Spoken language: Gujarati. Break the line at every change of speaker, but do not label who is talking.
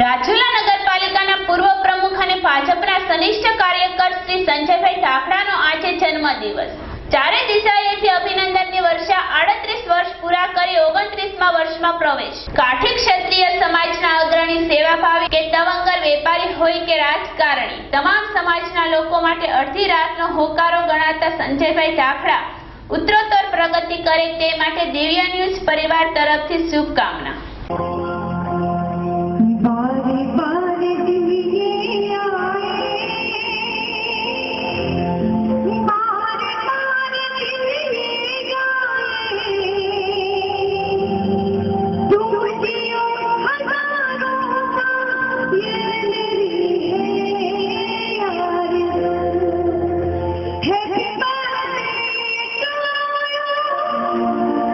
રાજુલા નગરપાલિકાના પૂર્વ પ્રમુખ અને ભાજપના સનિષ્ઠ કાર્યકર શ્રી સંજયભાઈ ઠાકરાનો આજે જન્મદિવસ. ચારે દિશાએથી અભિનંદનની વર્ષા આડત્રીસ વર્ષ પૂરા કરી ઓગણત્રીસમાં વર્ષમાં પ્રવેશ. કાઠી ક્ષત્રિય સમાજના અગ્રણી સેવાભાવી કે તવંગર વેપારી હોય કે રાજકારણી, તમામ સમાજના લોકો માટે અડધી રાતનો હોકારો ગણાતા સંજયભાઈ ઠાકરા ઉત્તરોત્તર પ્રગતિ કરે તે માટે દિવ્ય ન્યૂઝ પરિવાર તરફથી શુભકામના.